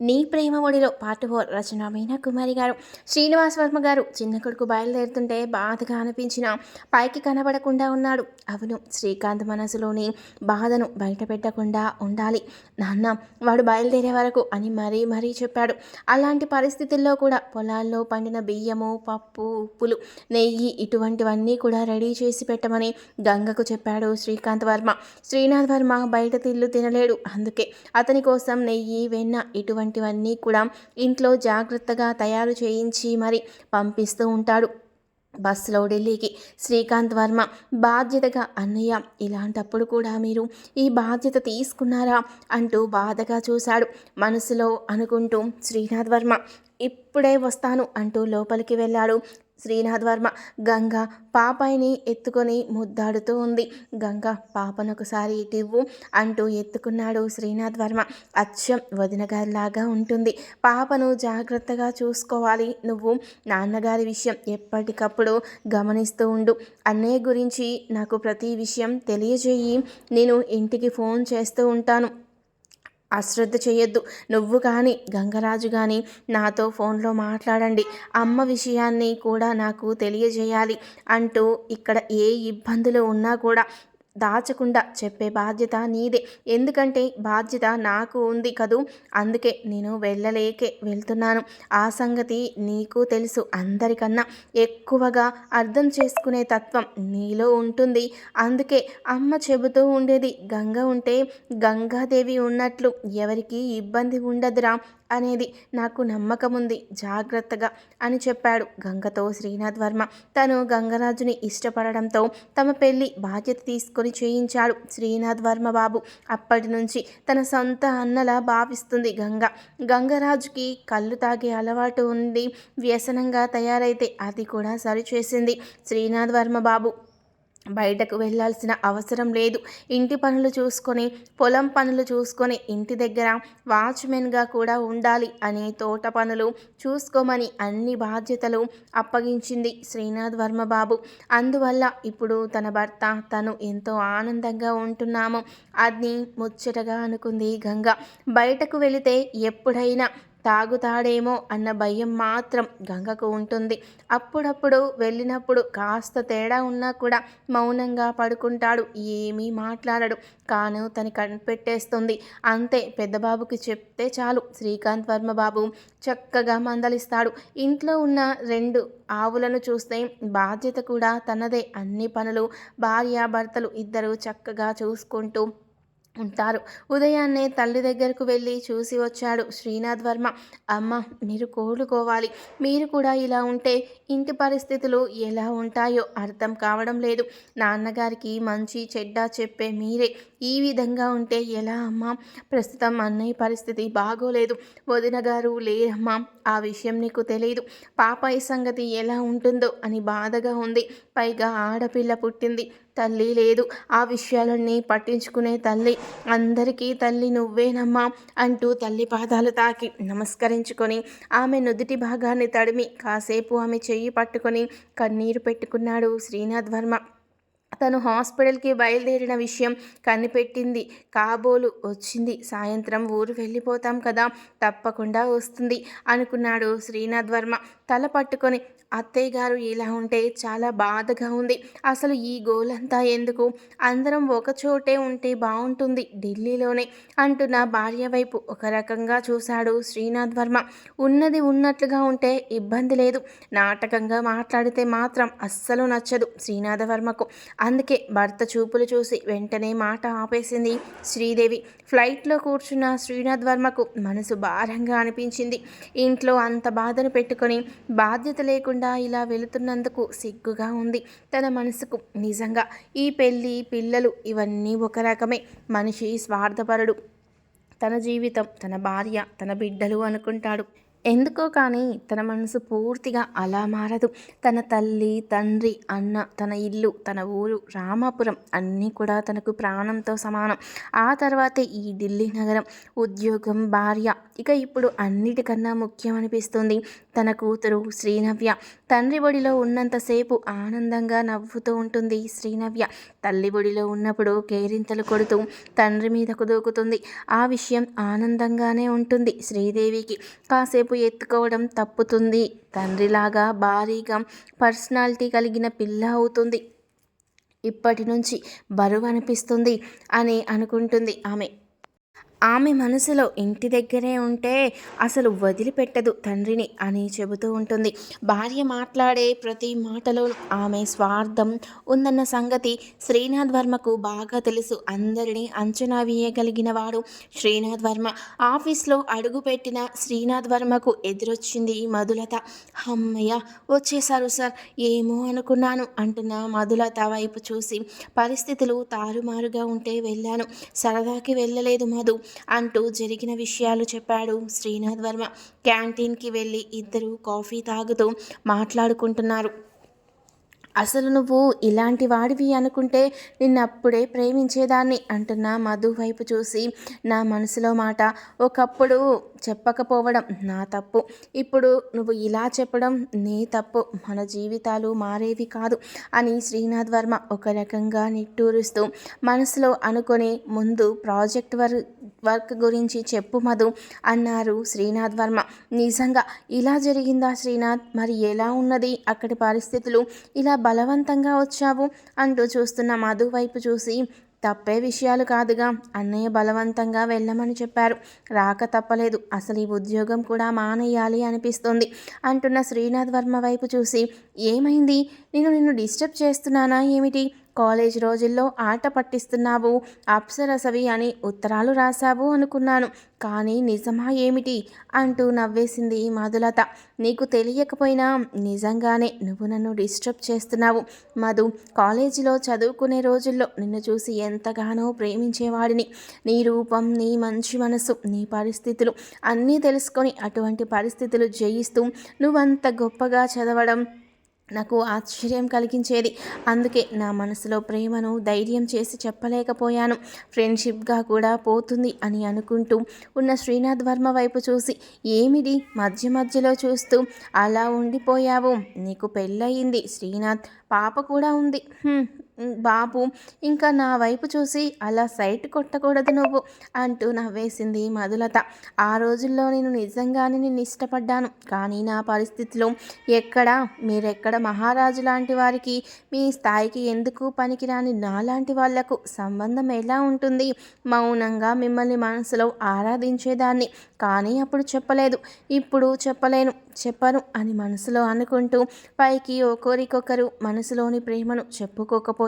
నీ ప్రేమ ఒడిలో పార్ట్ ఫోర్ రచన మీనా కుమారి గారు. శ్రీనివాస్ వర్మ గారు చిన్న కొడుకు బయలుదేరుతుంటే బాధగా అనిపించిన పైకి కనబడకుండా ఉన్నాడు. అవును శ్రీకాంత్ మనసులోని బాధను బయట పెట్టకుండా ఉండాలి. నాన్న వాడు బయలుదేరే వరకు అని మరీ మరీ చెప్పాడు. అలాంటి పరిస్థితుల్లో కూడా పొలాల్లో పండిన బియ్యము పప్పు ఉప్పులు నెయ్యి ఇటువంటివన్నీ కూడా రెడీ చేసి పెట్టమని గంగకు చెప్పాడు శ్రీకాంత్ వర్మ. శ్రీనాథ్ వర్మ బయట తిల్లు తినలేడు. అందుకే అతని కోసం నెయ్యి వెన్న ఇటువంటి ఇలాంటివన్నీ కూడా ఇంట్లో జాగ్రత్తగా తయారు చేయించి మరి పంపిస్తూ ఉంటాడు. బస్సులో ఢిల్లీకి శ్రీకాంత్ వర్మ బాధ్యతగా అన్నయ్య ఇలాంటప్పుడు కూడా మీరు ఈ బాధ్యత తీసుకున్నారా అంటూ బాధగా చూశాడు. మనసులో అనుకుంటూ శ్రీనాథ్ వర్మ ఇప్పుడే వస్తాను అంటూ లోపలికి వెళ్ళాడు. శ్రీనాథ్ వర్మ గంగ పాపాయిని ఎత్తుకొని ముద్దాడుతూ ఉంది. గంగ పాపను ఒకసారి ఇటివ్వు అంటూ ఎత్తుకున్నాడు శ్రీనాథ్ వర్మ. అచ్చం వదిన గారిలాగా ఉంటుంది. పాపను జాగ్రత్తగా చూసుకోవాలి. నువ్వు నాన్నగారి విషయం ఎప్పటికప్పుడు గమనిస్తూ ఉండు. అన్నయ్య గురించి నాకు ప్రతి విషయం తెలియజేయి. నేను ఇంటికి ఫోన్ చేస్తూ ఉంటాను. అశ్రద్ధ చేయొద్దు. నువ్వు కానీ గంగరాజు కానీ నాతో ఫోన్లో మాట్లాడండి. అమ్మ విషయాన్ని కూడా నాకు తెలియజేయాలి అంటూ ఇక్కడ ఏ ఇబ్బందులు ఉన్నా కూడా దాచకుండా చెప్పే బాధ్యత నీదే. ఎందుకంటే బాధ్యత నాకు ఉంది కదూ? అందుకే నేను వెళ్ళలేకే వెళ్తున్నాను. ఆ సంగతి నీకు తెలుసు అందరికన్నా. ఎక్కువగా అర్థం చేసుకునే తత్వం నీలో ఉంటుంది. అందుకే అమ్మ చెబుతూ ఉండేది గంగ ఉంటే గంగాదేవి ఉన్నట్లు ఎవరికి ఇబ్బంది ఉండదురా. అనేది నాకు నమ్మకం ఉంది జాగ్రత్తగా అని చెప్పాడు గంగతో శ్రీనాథ్ వర్మ తను గంగరాజుని ఇష్టపడడంతో తమ పెళ్ళి బాధ్యత తీసుకొని చేయించాడు శ్రీనాథ్ వర్మ బాబు అప్పటి నుంచి తన సొంత అన్నలా భావిస్తుంది గంగ. గంగరాజుకి కళ్ళు తాగే అలవాటు ఉంది. వ్యసనంగా తయారైతే అది కూడా సరిచేసింది శ్రీనాథ్ వర్మ బాబు బయటకు వెళ్ళాల్సిన అవసరం లేదు. ఇంటి పనులు చూసుకొని పొలం పనులు చూసుకొని ఇంటి దగ్గర వాచ్మెన్గా కూడా ఉండాలి అనే తోట పనులు చూసుకోమని అన్ని బాధ్యతలు అప్పగించింది శ్రీనాథ్ వర్మ బాబు అందువల్ల ఇప్పుడు తన భర్త తను ఎంతో ఆనందంగా ఉంటున్నాము. అది ముచ్చటగా అనుకుంది గంగ. బయటకు వెళితే ఎప్పుడైనా తాగుతాడేమో అన్న భయం మాత్రం గంగకు ఉంటుంది. అప్పుడప్పుడు వెళ్ళినప్పుడు కాస్త తేడా ఉన్నా కూడా మౌనంగా పడుకుంటాడు. ఏమీ మాట్లాడడు. కాను తను కనిపెట్టేస్తుంది. అంతే పెద్దబాబుకి చెప్తే చాలు. శ్రీకాంత్ వర్మ బాబు చక్కగా మందలిస్తాడు. ఇంట్లో ఉన్న రెండు ఆవులను చూస్తే బాధ్యత కూడా తనదే. అన్ని పనులు భార్యాభర్తలు ఇద్దరు చక్కగా చూసుకుంటూ ఉంటారు. ఉదయాన్నే తల్లి దగ్గరకు వెళ్ళి చూసి వచ్చాడు శ్రీనాథ్ వర్మ. అమ్మ మీరు కోలుకోవాలి. మీరు కూడా ఇలా ఉంటే ఇంటి పరిస్థితులు ఎలా ఉంటాయో అర్థం కావడం లేదు. నాన్నగారికి మంచి చెడ్డ చెప్పే మీరే. ఈ విధంగా ఉంటే ఎలా అమ్మా? ప్రస్తుతం అన్నయ్య పరిస్థితి బాగోలేదు. వదిన గారు లేరమ్మా. ఆ విషయం నీకు తెలియదు పాపాయి సంగతి ఎలా ఉంటుందో అని బాధగా ఉంది. పైగా ఆడపిల్ల పుట్టింది. తల్లి లేదు. ఆ విషయాలన్నీ పట్టించుకునే తల్లి. అందరికీ తల్లి నువ్వేనమ్మా అంటూ తల్లి పాదాలు తాకి నమస్కరించుకొని ఆమె నుదుటి భాగాన్ని తడిమి కాసేపు ఆమె చెయ్యి పట్టుకొని కన్నీరు పెట్టుకున్నాడు శ్రీనాథ్ వర్మ. తను హాస్పిటల్కి బయలుదేరిన విషయం కనిపెట్టింది. కాబోలు వచ్చింది. సాయంత్రం ఊరు వెళ్ళిపోతాం కదా తప్పకుండా వస్తుంది అనుకున్నాడు శ్రీనాథ్ వర్మ. తల పట్టుకొని అత్తయ్య గారు ఇలా ఉంటే చాలా బాధగా ఉంది. అసలు ఈ గోలంతా ఎందుకు? అందరం ఒక చోటే ఉంటే బాగుంటుంది ఢిల్లీలోనే అంటున్న భార్య వైపు ఒక రకంగా చూశాడు శ్రీనాథ్ వర్మ. ఉన్నది ఉన్నట్లుగా ఉంటే ఇబ్బంది లేదు. నాటకంగా మాట్లాడితే మాత్రం అస్సలు నచ్చదు శ్రీనాథ వర్మకు. అందుకే భర్త చూపులు చూసి వెంటనే మాట ఆపేసింది శ్రీదేవి. ఫ్లైట్లో కూర్చున్న శ్రీనాథ్ వర్మకు మనసు భారంగా అనిపించింది. ఇంట్లో అంత బాధను పెట్టుకొని బాధ్యత లేకుండా ఇలా వెళుతున్నందుకు సిగ్గుగా ఉంది. తన మనసుకు నిజంగా ఈ పెళ్ళి పిల్లలు ఇవన్నీ ఒక రకమే. మనిషి స్వార్థపరుడు. తన జీవితం తన భార్య తన బిడ్డలు అనుకుంటాడు. ఎందుకో కానీ తన మనసు పూర్తిగా అలా మారదు. తన తల్లి తండ్రి అన్న తన ఇల్లు తన ఊరు రామాపురం అన్నీ కూడా తనకు ప్రాణంతో సమానం. ఆ తర్వాతే ఈ ఢిల్లీ నగరం ఉద్యోగం భార్య. ఇక ఇప్పుడు అన్నిటికన్నా ముఖ్యం అనిపిస్తుంది తన కూతురు శ్రీనవ్య. తండ్రి ఒడిలో ఉన్నంతసేపు ఆనందంగా నవ్వుతూ ఉంటుంది శ్రీనవ్య. తల్లి ఒడిలో ఉన్నప్పుడు కేరింతలు కొడుతూ తండ్రి మీదకు దూకుతుంది ఆ విషయం ఆనందంగానే ఉంటుంది శ్రీదేవికి. కాసేపు ఎత్తుకోవడం తప్పుతుంది. తండ్రిలాగా భారీగా పర్సనాలిటీ కలిగిన పిల్ల అవుతుంది. ఇప్పటి నుంచి బరువు అనిపిస్తుంది అని అనుకుంటుంది ఆమె. ఆమె మనసులో ఇంటి దగ్గరే ఉంటే అసలు వదిలిపెట్టదు తండ్రిని అని చెబుతూ ఉంటుంది. భార్య మాట్లాడే ప్రతి మాటలో ఆమె స్వార్థం ఉందన్న సంగతి శ్రీనాథ్ వర్మకు బాగా తెలుసు. అందరినీ అంచనా వేయగలిగిన వాడు శ్రీనాథ్ వర్మ. ఆఫీస్లో అడుగుపెట్టిన శ్రీనాథ్ వర్మకు ఎదురొచ్చింది మధులత. అమ్మయ్య వచ్చేసారు సార్. ఏమో అనుకున్నాను అంటున్న మధులత వైపు చూసి. పరిస్థితులు తారుమారుగా ఉంటే వెళ్ళాను. సరదాకి వెళ్ళలేదు మధు. అంటూ జరిగిన విషయాలు చెప్పాడు శ్రీనాథ్ వర్మ. క్యాంటీన్కి వెళ్ళి ఇద్దరు కాఫీ తాగుతూ మాట్లాడుకుంటున్నారు. అసలు నువ్వు ఇలాంటి వాడివి అనుకుంటే నిన్నప్పుడే ప్రేమించేదాన్ని అంటున్న మధు వైపు చూసి నా మనసులో మాట. ఒకప్పుడు చెప్పకపోవడం నా తప్పు. ఇప్పుడు నువ్వు ఇలా చెప్పడం నీ తప్పు. మన జీవితాలు మారేవి కాదు అని శ్రీనాథ్ వర్మ ఒక రకంగా నిట్టూరుస్తూ మనసులో అనుకొని ముందు ప్రాజెక్ట్ వర్క్ వర్క్ గురించి చెప్పు మధు అన్నారు శ్రీనాథ్ వర్మ. నిజంగా ఇలా జరిగిందా శ్రీనాథ్? మరి ఎలా ఉన్నది? అక్కడి పరిస్థితులు ఇలా బలవంతంగా వచ్చావు? అంటూ చూస్తున్న మధు వైపు చూసి తప్పే విషయాలు కాదుగా అన్నయ్య బలవంతంగా వెళ్ళమని చెప్పారు. రాక తప్పలేదు అసలు ఈ ఉద్యోగం కూడా మానేయాలి అనిపిస్తుంది అంటున్న శ్రీనాథ్ వర్మ వైపు చూసి ఏమైంది? నేను నిన్ను డిస్టర్బ్ చేస్తున్నానా ఏమిటి? కాలేజ్ రోజుల్లో ఆట పట్టిస్తున్నావు. అప్సరసవి అని ఉత్తరాలు రాశావు అనుకున్నాను. కానీ నిజమా ఏమిటి? అంటూ నవ్వేసింది మధులత. నీకు తెలియకపోయినా నిజంగానే నువ్వు నన్ను డిస్టర్బ్ చేస్తున్నావు. మధు కాలేజీలో చదువుకునే రోజుల్లో నిన్ను చూసి ఎంతగానో ప్రేమించేవాడిని. నీ రూపం నీ మంచి మనసు నీ పరిస్థితులు అన్నీ తెలుసుకొని అటువంటి పరిస్థితులు జయిస్తూ నువ్వంత గొప్పగా చదవడం నాకు ఆశ్చర్యం కలిగించేది. అందుకే నా మనసులో ప్రేమను ధైర్యం చేసి చెప్పలేకపోయాను. ఫ్రెండ్షిప్గా కూడా పోతుంది అని అనుకుంటూ ఉన్న శ్రీనాథ్ వర్మ వైపు చూసి ఏమిటి మధ్య మధ్యలో చూస్తూ అలా ఉండిపోయావు. నీకు పెళ్ళయింది. శ్రీనాథ్ పాప కూడా ఉంది. బాబు ఇంకా నా వైపు చూసి అలా సైట్ కొట్టకూడదు నువ్వు అంటూ నవ్వేసింది మధులత. ఆ రోజుల్లో నేను నిజంగానే నిన్ను ఇష్టపడ్డాను. కానీ నా పరిస్థితిలో ఎక్కడ మీరెక్కడ మహారాజు లాంటి వారికి మీ స్థాయికి ఎందుకు పనికిరాని నాలాంటి వాళ్ళకు సంబంధం ఎలా ఉంటుంది? మౌనంగా మిమ్మల్ని మనసులో ఆరాధించేదాన్ని. కానీ అప్పుడు చెప్పలేదు. ఇప్పుడు చెప్పలేను. చెప్పను అని మనసులో అనుకుంటూ పైకి ఒకరికొకరు మనసులోని ప్రేమను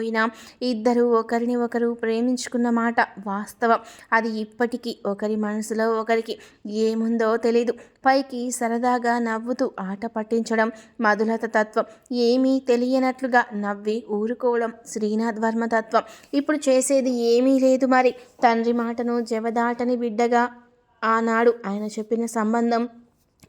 పోయినా ఇద్దరు ఒకరిని ఒకరు ప్రేమించుకున్న మాట వాస్తవం. అది ఇప్పటికీ ఒకరి మనసులో ఒకరికి ఏముందో తెలీదు. పైకి సరదాగా నవ్వుతూ ఆట పట్టించడం మధులత తత్వం. ఏమీ తెలియనట్లుగా నవ్వి ఊరుకోవడం శ్రీనాథ్ వర్మ తత్వం. ఇప్పుడు చేసేది ఏమీ లేదు మరి. తండ్రి మాటను జవదాటని బిడ్డగా ఆనాడు ఆయన చెప్పిన సంబంధం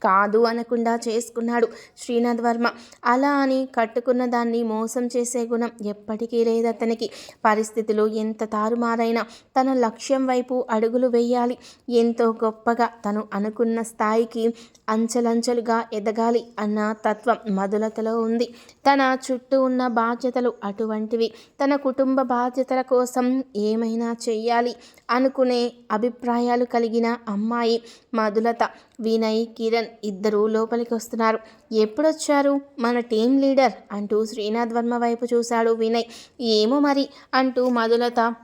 కాదు అనకుండా చేసుకున్నాడు శ్రీనాథ్ వర్మ. అలా అని కట్టుకున్న దాన్ని మోసం చేసే గుణం ఎప్పటికీ లేదు అతనికి. పరిస్థితులు ఎంత తారుమారైనా తన లక్ష్యం వైపు అడుగులు వేయాలి. ఎంతో గొప్పగా తను అనుకున్న స్థాయికి అంచెలంచెలుగా ఎదగాలి అన్న తత్వం మధులతలో ఉంది. తన చుట్టూ ఉన్న బాధ్యతలు అటువంటివి. తన కుటుంబ బాధ్యతల కోసం ఏమైనా చేయాలి అనుకునే అభిప్రాయాలు కలిగిన అమ్మాయి మధులత. వినయ్ కిరణ్ ఇద్దరూ లోపలికి వస్తున్నారు. ఎప్పుడొచ్చారు? మన టీం లీడర్ అంటూ శ్రీనాథ్ వర్మ వైపు చూశాడు వినయ్. ఏమో మరి అంటూ మధులత.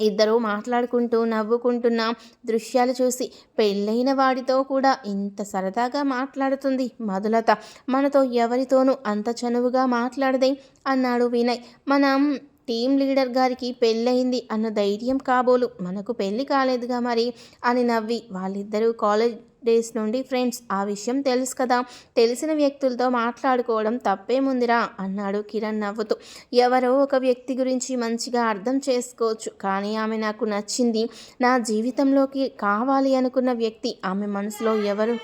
ఇద్దరూ మాట్లాడుకుంటూ నవ్వుకుంటున్న దృశ్యాలు చూసి పెళ్ళైన వాడితో కూడా ఇంత సరదాగా మాట్లాడుతుంది మధులత. మనతో ఎవరితోనూ అంత చనువుగా మాట్లాడదే? అన్నాడు వినయ్. మనం టీం లీడర్ గారికి పెళ్ళయింది అన్న ధైర్యం కాబోలు. మనకు పెళ్ళి కాలేదుగా మరి అని నవ్వి వాళ్ళిద్దరూ కాలేజ్ డేస్ నుండి ఫ్రెండ్స్. ఆ విషయం తెలుసు కదా. తెలిసిన వ్యక్తులతో మాట్లాడుకోవడం తప్పేముందిరా అన్నాడు కిరణ్ నవ్వుతూ. ఎవరో ఒక వ్యక్తి గురించి మంచిగా అర్థం చేసుకోవచ్చు. కానీ ఆమె నాకు నచ్చింది నా జీవితంలోకి కావాలి అనుకున్న వ్యక్తి. ఆమె మనసులో ఎవరు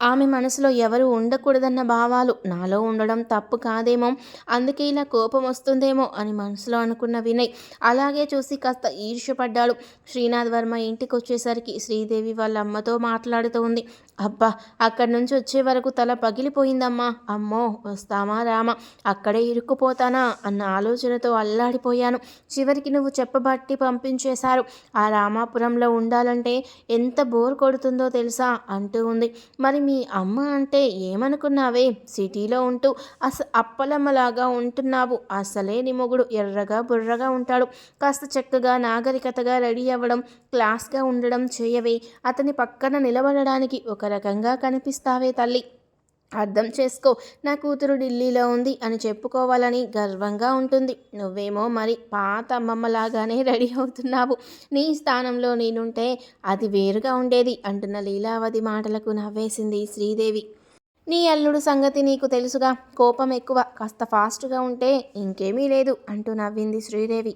ఆమె మనసులో ఎవరు ఉండకూడదన్న భావాలు నాలో ఉండడం తప్పు కాదేమో అందుకే ఇలా కోపం వస్తుందేమో అని మనసులో అనుకున్న వినయ్ అలాగే చూసి కాస్త ఈర్ష్యపడ్డాడు. శ్రీనాథ్ వర్మ ఇంటికి వచ్చేసరికి శ్రీదేవి వాళ్ళ అమ్మతో మాట్లాడుతూ ఉంది. అబ్బా అక్కడి నుంచి వచ్చే వరకు తల పగిలిపోయిందమ్మా. అమ్మో వస్తామా రామా? అక్కడే ఇరుక్కుపోతానా? అన్న ఆలోచనతో అల్లాడిపోయాను. చివరికి నువ్వు చెప్పబట్టి పంపించేశారు. ఆ రామాపురంలో ఉండాలంటే ఎంత బోర్ కొడుతుందో తెలుసా? అంటూ ఉంది. మరి మీ అమ్మ అంటే ఏమనుకున్నావే? సిటీలో ఉంటూ అస అప్పలమ్మలాగా ఉంటున్నావు. అసలే నీ మొగుడు ఎర్రగా బుర్రగా ఉంటాడు. కాస్త చక్కగా నాగరికతగా రెడీ అవ్వడం క్లాస్గా ఉండడం చేయవే. అతని పక్కన నిలబడడానికి ఒక రకంగా కనిపిస్తావే తల్లి. అర్థం చేసుకో. నా కూతురు ఢిల్లీలో ఉంది అని చెప్పుకోవాలని గర్వంగా ఉంటుంది. నువ్వేమో మరి పాత అమ్మమ్మలాగానే రెడీ అవుతున్నావు. నీ స్థానంలో నేనుంటే అది వేరుగా ఉండేది అంటున్న లీలావతి మాటలకు నవ్వేసింది శ్రీదేవి. నీ అల్లుడు సంగతి నీకు తెలుసుగా. కోపం ఎక్కువ. కాస్త ఫాస్ట్గా ఉంటే ఇంకేమీ లేదు అంటూ నవ్వింది శ్రీదేవి.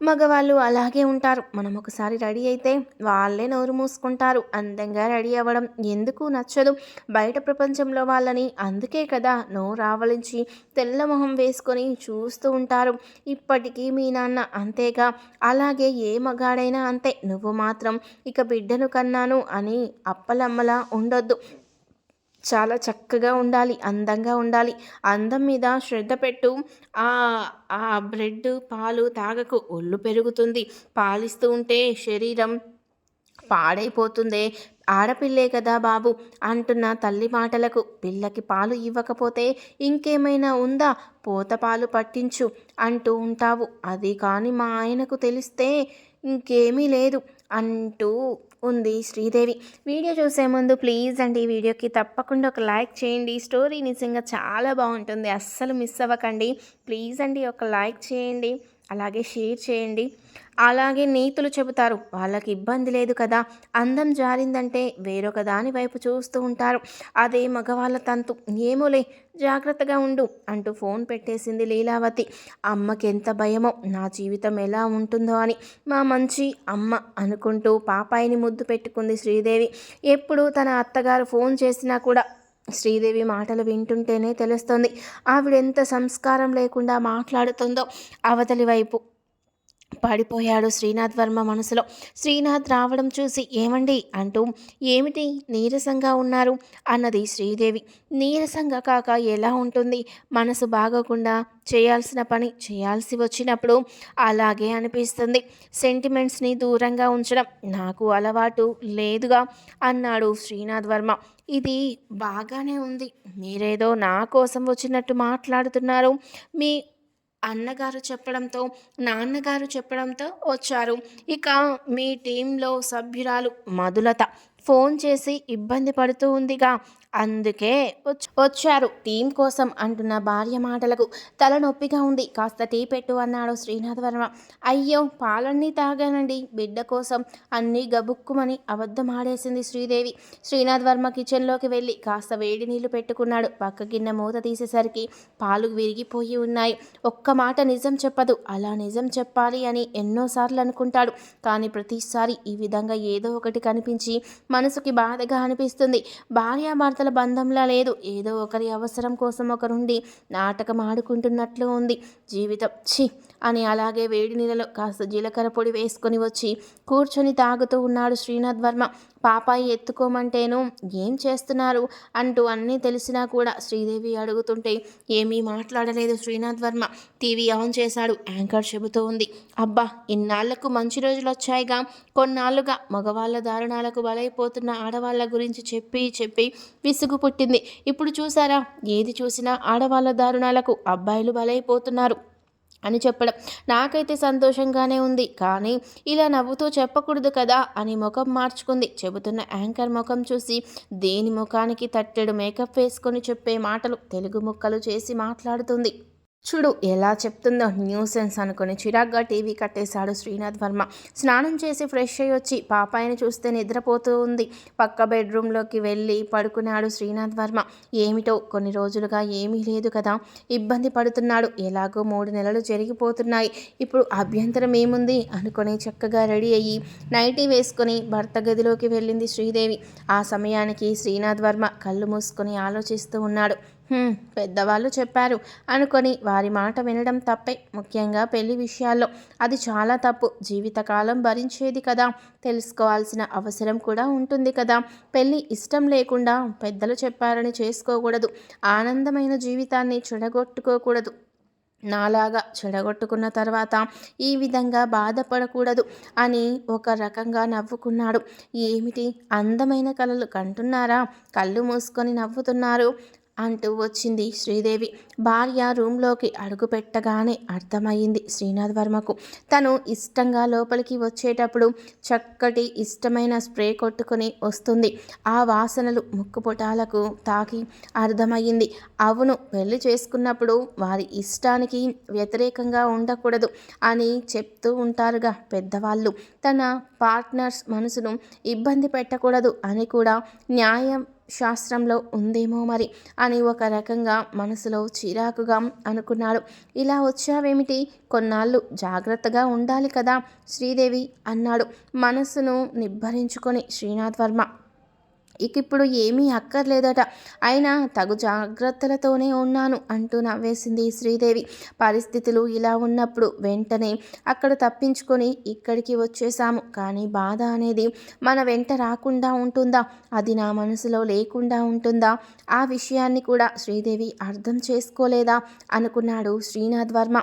మగవాళ్ళు అలాగే ఉంటారు. మనం ఒకసారి రెడీ అయితే వాళ్ళే నోరు మూసుకుంటారు. అందంగా రెడీ అవ్వడం ఎందుకు నచ్చదు? బయట ప్రపంచంలో వాళ్ళని అందుకే కదా నోరు ఆవలించి తెల్ల మొహం వేసుకొని చూస్తూ ఉంటారు. ఇప్పటికీ మీ నాన్న అంతేగా. అలాగే ఏ మగాడైనా అంతే. నువ్వు మాత్రం ఇక బిడ్డను కన్నాను అని అప్పలమ్మలా ఉండొద్దు. చాలా చక్కగా ఉండాలి అందంగా ఉండాలి. అందం మీద శ్రద్ధ పెట్టు. ఆ బ్రెడ్ పాలు తాగకు. ఒళ్ళు పెరుగుతుంది. పాలిస్తూ ఉంటే శరీరం పాడైపోతుందే. ఆడపిల్లే కదా బాబు అంటున్న తల్లి మాటలకు. పిల్లకి పాలు ఇవ్వకపోతే ఇంకేమైనా ఉందా? పోత పాలు పట్టించు అంటూ ఉంటావు. అది కానీ మా ఆయనకు తెలిస్తే ఇంకేమీ లేదు అంటూ ఉంది శ్రీదేవి. వీడియో చూసే ముందు ప్లీజ్ అండి ఈ వీడియోకి తప్పకుండా ఒక లైక్ చేయండి. స్టోరీ నిజంగా చాలా బాగుంటుంది. అస్సలు మిస్ అవ్వకండి. ప్లీజ్ అండి ఒక లైక్ చేయండి. అలాగే షేర్ చేయండి. అలాగే నీతులు చెబుతారు. వాళ్ళకి ఇబ్బంది లేదు కదా. అందం జారిందంటే వేరొక దాని వైపు చూస్తూ ఉంటారు. అదే మగవాళ్ళ తంతు. ఏమోలే జాగ్రత్తగా ఉండు అంటూ ఫోన్ పెట్టేసింది లీలావతి. అమ్మకి ఎంత భయమో నా జీవితం ఎలా ఉంటుందో అని. మా మంచి అమ్మ అనుకుంటూ పాపాయిని ముద్దు పెట్టుకుంది శ్రీదేవి. ఎప్పుడు తన అత్తగారు ఫోన్ చేసినా కూడా శ్రీదేవి మాటలు వింటుంటేనే తెలుస్తుంది. ఆవిడెంత సంస్కారం లేకుండా మాట్లాడుతుందో అవతలి వైపు పడిపోయాడు శ్రీనాథ్ వర్మ మనసులో. శ్రీనాథ్ రావడం చూసి ఏమండి అంటూ ఏమిటి నీరసంగా ఉన్నారు? అన్నది శ్రీదేవి. నీరసంగా కాక ఎలా ఉంటుంది? మనసు బాగోకుండా చేయాల్సిన పని చేయాల్సి వచ్చినప్పుడు అలాగే అనిపిస్తుంది. సెంటిమెంట్స్ని దూరంగా ఉంచడం నాకు అలవాటు లేదుగా అన్నాడు శ్రీనాథ్ వర్మ. ఇది బాగానే ఉంది. మీరేదో నా కోసం వచ్చినట్టు మాట్లాడుతున్నారు. మీ అన్నగారు చెప్పడంతో నాన్నగారు చెప్పడంతో వచ్చారు. ఇక మీ టీంలో సభ్యురాలు మధులత. ఫోన్ చేసి ఇబ్బంది పడుతూ ఉందిగా. అందుకే వచ్చారు. టీం కోసం అంటున్న భార్య మాటలకు తలనొప్పిగా ఉంది. కాస్త టీ పెట్టు అన్నాడు శ్రీనాథ్ వర్మ అయ్యో పాలన్నీ తాగానండి. బిడ్డ కోసం అన్నీ గబుక్కుమని అబద్ధం ఆడేసింది శ్రీదేవి. శ్రీనాథ్ వర్మ కిచెన్లోకి వెళ్ళి కాస్త వేడి నీళ్ళు పెట్టుకున్నాడు. పక్క గిన్నె మూత తీసేసరికి పాలు విరిగిపోయి ఉన్నాయి. ఒక్క మాట నిజం చెప్పదు. అలా నిజం చెప్పాలి అని ఎన్నోసార్లు అనుకుంటాడు. కానీ ప్రతిసారి ఈ విధంగా ఏదో ఒకటి కనిపించి మనసుకి బాధగా అనిపిస్తుంది. భార్యాభర్తల బంధంలా లేదు. ఏదో ఒకరి అవసరం కోసం ఒకరుండి నాటకం ఆడుకుంటున్నట్లు ఉంది. జీవితం ఛీ! అని అలాగే వేడి నీళ్ళలో కాస్త జీలకర్ర పొడి వేసుకొని వచ్చి కూర్చొని తాగుతూ ఉన్నాడు శ్రీనాథ్ వర్మ. పాపాయి ఎత్తుకోమంటేను ఏం చేస్తున్నారు? అంటూ అన్నీ తెలిసినా కూడా శ్రీదేవి అడుగుతుంటే ఏమీ మాట్లాడలేదు శ్రీనాథ్ వర్మ. టీవీ ఆన్ చేశాడు. యాంకర్ చెబుతూ ఉంది. అబ్బా ఇన్నాళ్ళకు మంచి రోజులు వచ్చాయిగా. కొన్నాళ్ళుగా మగవాళ్ళ దారుణాలకు బలైపోతున్న ఆడవాళ్ళ గురించి చెప్పి చెప్పి విసుగు పుట్టింది. ఇప్పుడు చూసారా ఏది చూసినా ఆడవాళ్ళ దారుణాలకు అబ్బాయిలు బలైపోతున్నారు. అని చెప్పడం. నాకైతే సంతోషంగానే ఉంది. కానీ ఇలా నవ్వుతూ చెప్పకూడదు కదా అని ముఖం మార్చుకుంది. చెబుతున్న యాంకర్ ముఖం చూసి దేని ముఖానికి తట్టెడు మేకప్ వేసుకొని చెప్పే మాటలు తెలుగు ముక్కలు చేసి మాట్లాడుతుంది. చూడు ఎలా చెప్తుందో న్యూసెన్స్ అనుకుని చిరాగ్గా టీవీ కట్టేశాడు శ్రీనాథ్ వర్మ. స్నానం చేసి ఫ్రెష్ అయ్యి వచ్చి పాపాయిని చూస్తే నిద్రపోతూ ఉంది. పక్క బెడ్రూమ్లోకి వెళ్ళి పడుకున్నాడు శ్రీనాథ్ వర్మ. ఏమిటో కొన్ని రోజులుగా ఏమీ లేదు కదా. ఇబ్బంది పడుతున్నాడు. ఎలాగో మూడు నెలలు జరిగిపోతున్నాయి. ఇప్పుడు అభ్యంతరం ఏముంది? అనుకొని చక్కగా రెడీ అయ్యి నైటీ వేసుకొని భర్త గదిలోకి వెళ్ళింది శ్రీదేవి. ఆ సమయానికి శ్రీనాథ్ వర్మ కళ్ళు మూసుకొని ఆలోచిస్తూ ఉన్నాడు. పెద్దవాళ్ళు చెప్పారు. అనుకొని వారి మాట వినడం తప్పే. ముఖ్యంగా పెళ్ళి విషయాల్లో. అది చాలా తప్పు. జీవితకాలం భరించేది కదా. తెలుసుకోవాల్సిన అవసరం కూడా ఉంటుంది కదా. పెళ్ళి ఇష్టం లేకుండా పెద్దలు చెప్పారని చేసుకోకూడదు. ఆనందమైన జీవితాన్ని చెడగొట్టుకోకూడదు. నాలాగా చెడగొట్టుకున్న తర్వాత ఈ విధంగా బాధపడకూడదు అని ఒక రకంగా నవ్వుకున్నాడు. ఏమిటి? అందమైన కళలు కంటున్నారా? కళ్ళు మూసుకొని నవ్వుతున్నారు. అంటూ వచ్చింది శ్రీదేవి. భార్య రూమ్లోకి అడుగుపెట్టగానే అర్థమయ్యింది శ్రీనాథ్ వర్మకు. తను ఇష్టంగా లోపలికి వచ్చేటప్పుడు చక్కటి ఇష్టమైన స్ప్రే కొట్టుకొని వస్తుంది. ఆ వాసనలు ముక్కు పుటాలకు తాకి అర్థమయ్యింది. అవును పెళ్ళి చేసుకున్నప్పుడు వారి ఇష్టానికి వ్యతిరేకంగా ఉండకూడదు అని చెప్తూ ఉంటారుగా పెద్దవాళ్ళు. తన పార్ట్నర్స్ మనసును ఇబ్బంది పెట్టకూడదు అని కూడా న్యాయం శాస్త్రంలో ఉందేమో మరి అని ఒక రకంగా మనసులో చిరాకుగా అనుకున్నాడు. ఇలా వచ్చావేమిటి? కొన్నాళ్ళు జాగ్రత్తగా ఉండాలి కదా? శ్రీదేవి అన్నాడు. మనసును నిబ్బరించుకొని శ్రీనాథ్ వర్మ ఇక ఇప్పుడు ఏమీ అక్కర్లేదట. అయినా తగు జాగ్రత్తలతోనే ఉన్నాను అంటూ నవ్వేసింది శ్రీదేవి. పరిస్థితులు ఇలా ఉన్నప్పుడు వెంటనే అక్కడ తప్పించుకొని ఇక్కడికి వచ్చేసాము కానీ బాధ అనేది మన వెంట రాకుండా ఉంటుందా? అది నా మనసులో లేకుండా ఉంటుందా? ఆ విషయాన్ని కూడా శ్రీదేవి అర్థం చేసుకోలేదా? అనుకున్నాడు శ్రీనాథ్ వర్మ.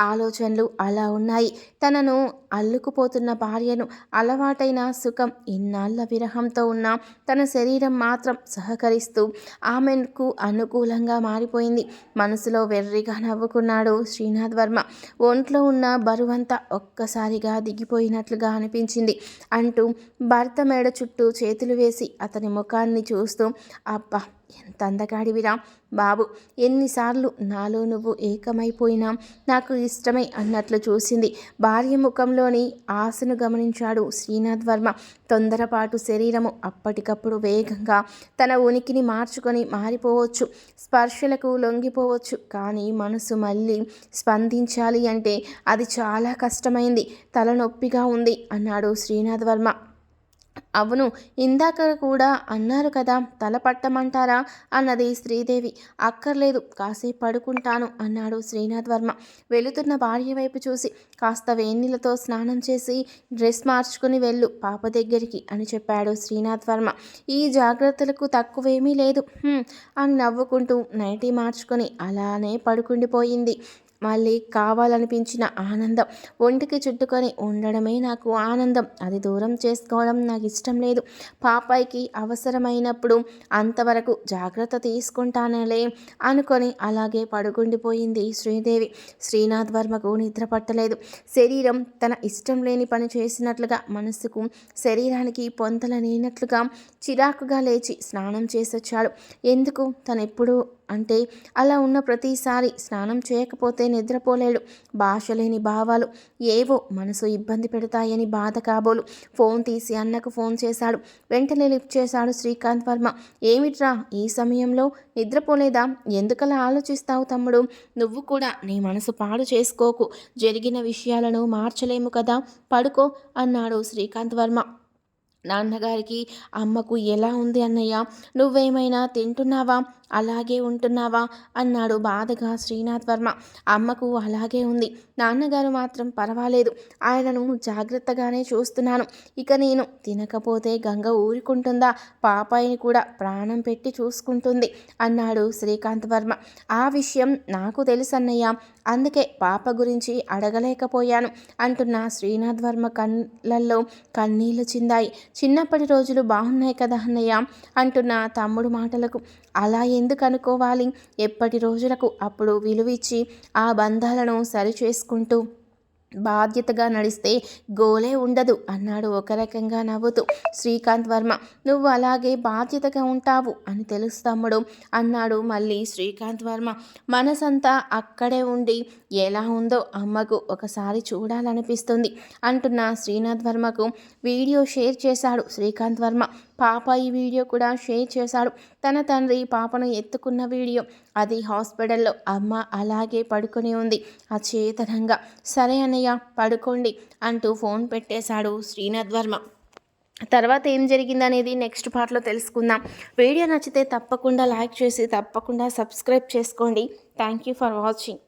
ఆలోచనలు అలా ఉన్నాయి. తనను అల్లుకుపోతున్న భార్యను అలవాటైన సుఖం ఇన్నాళ్ళ విరహంతో ఉన్న తన శరీరం మాత్రం సహకరిస్తూ ఆమెకు అనుకూలంగా మారిపోయింది. మనసులో వెర్రిగా నవ్వుకున్నాడు శ్రీనాథ్ వర్మ. ఒంట్లో ఉన్న బరువంతా ఒక్కసారిగా దిగిపోయినట్లుగా అనిపించింది అంటూ భర్త మేడ చుట్టూ చేతులు వేసి అతని ముఖాన్ని చూస్తూ అబ్బా ఎంత అందగాడివిరా బాబు! ఎన్నిసార్లు నాలో నువ్వు ఏకమైపోయినా నాకు ఇష్టమై అన్నట్లు చూసింది. భార్య ముఖంలోని ఆశను గమనించాడు శ్రీనాథ్ వర్మ. తొందరపాటు శరీరము అప్పటికప్పుడు వేగంగా తన ఉనికిని మార్చుకొని మారిపోవచ్చు. స్పర్శలకు లొంగిపోవచ్చు. కానీ మనసు మళ్ళీ స్పందించాలి అంటే అది చాలా కష్టమైంది. తలనొప్పిగా ఉంది అన్నాడు శ్రీనాథ్ వర్మ. అవును ఇందాక కూడా అన్నారు కదా తల పట్టమంటారా? అన్నది శ్రీదేవి. అక్కర్లేదు కాసేపు పడుకుంటాను అన్నాడు శ్రీనాథ్ వర్మ. వెళుతున్న భార్య వైపు చూసి కాస్త వేన్నీళ్ళతో స్నానం చేసి డ్రెస్ మార్చుకుని వెళ్ళు పాప దగ్గరికి అని చెప్పాడు శ్రీనాథ్ వర్మ. ఈ జాగ్రత్తలకు తక్కువేమీ లేదు. అని నవ్వుకుంటూ నైటీ మార్చుకొని అలానే పడుకుండిపోయింది. మళ్ళీ కావాలనిపించిన ఆనందం ఒంటికి చుట్టుకొని ఉండడమే నాకు ఆనందం. అది దూరం చేసుకోవడం నాకు ఇష్టం లేదు. పాపాయికి అవసరమైనప్పుడు అంతవరకు జాగ్రత్త తీసుకుంటానలే అనుకొని అలాగే పడుకుండిపోయింది శ్రీదేవి. శ్రీనాథ్ వర్మకు నిద్ర పట్టలేదు. శరీరం తన ఇష్టం లేని పని చేసినట్లుగా మనసుకు శరీరానికి పొంతలనేనట్లుగా చిరాకుగా లేచి స్నానం చేసొచ్చాడు. ఎందుకు? తనెప్పుడూ అంటే అలా ఉన్న ప్రతిసారి స్నానం చేయకపోతే నిద్రపోలేడు. భాష లేని భావాలు. ఏవో మనసు ఇబ్బంది పెడతాయని బాధ కాబోలు. ఫోన్ తీసి అన్నకు ఫోన్ చేశాడు. వెంటనే లిఫ్ట్ చేశాడు శ్రీకాంత్ వర్మ. ఏమిట్రా ఈ సమయంలో? నిద్రపోలేదా? ఎందుకలా ఆలోచిస్తావు తమ్ముడు? నువ్వు కూడా నీ మనసు పాడు చేసుకోకు. జరిగిన విషయాలను మార్చలేము కదా? పడుకో అన్నాడు శ్రీకాంత్ వర్మ. నాన్నగారికి అమ్మకు ఎలా ఉంది అన్నయ్య? నువ్వేమైనా తింటున్నావా? అలాగే ఉంటున్నావా? అన్నాడు బాధగా శ్రీనాథ్ వర్మ. అమ్మకు అలాగే ఉంది. నాన్నగారు మాత్రం పర్వాలేదు. ఆయనను జాగ్రత్తగానే చూస్తున్నాను. ఇక నేను తినకపోతే గంగ ఊరుకుంటుందా? పాపాయిని కూడా ప్రాణం పెట్టి చూసుకుంటుంది అన్నాడు శ్రీకాంత్ వర్మ. ఆ విషయం నాకు తెలుసన్నయ్య. అందుకే పాప గురించి అడగలేకపోయాను అంటున్న శ్రీనాథ్ వర్మ కళ్ళల్లో కన్నీళ్ళు చిందాయి. చిన్నప్పటి రోజులు బాగున్నాయి కదా అన్నయ్య? అంటున్న తమ్ముడు మాటలకు. అలా ఎందుకు అనుకోవాలి ఎప్పటి రోజులకు అప్పుడు విలువిచ్చి ఆ బంధాలను సరిచేసుకుంటూ బాధ్యతగా నడిస్తే గోలే ఉండదు అన్నాడు ఒక రకంగా నవ్వుతూ. శ్రీకాంత్ వర్మ నువ్వు అలాగే బాధ్యతగా ఉంటావు అని తెలుసు తమ్ముడు అన్నాడు మళ్ళీ శ్రీకాంత్ వర్మ. మనసంతా అక్కడే ఉండి ఎలా ఉందో అమ్మకు ఒకసారి చూడాలనిపిస్తుంది అంటున్న శ్రీనాథ్ వర్మకు వీడియో షేర్ చేశాడు శ్రీకాంత్ వర్మ. పాప ఈ వీడియో కూడా షేర్ చేశాడు. తన తండ్రి పాపను ఎత్తుకున్న వీడియో అది హాస్పిటల్లో అమ్మ అలాగే పడుకొని ఉంది. అచేతనంగా సరే అన్నయ్య పడుకోండి అంటూ ఫోన్ పెట్టేశాడు శ్రీనాథ్ వర్మ తర్వాత ఏం జరిగిందనేది నెక్స్ట్ పార్ట్లో తెలుసుకుందాం. వీడియో నచ్చితే తప్పకుండా లైక్ చేసి తప్పకుండా సబ్స్క్రైబ్ చేసుకోండి. Thank you for watching.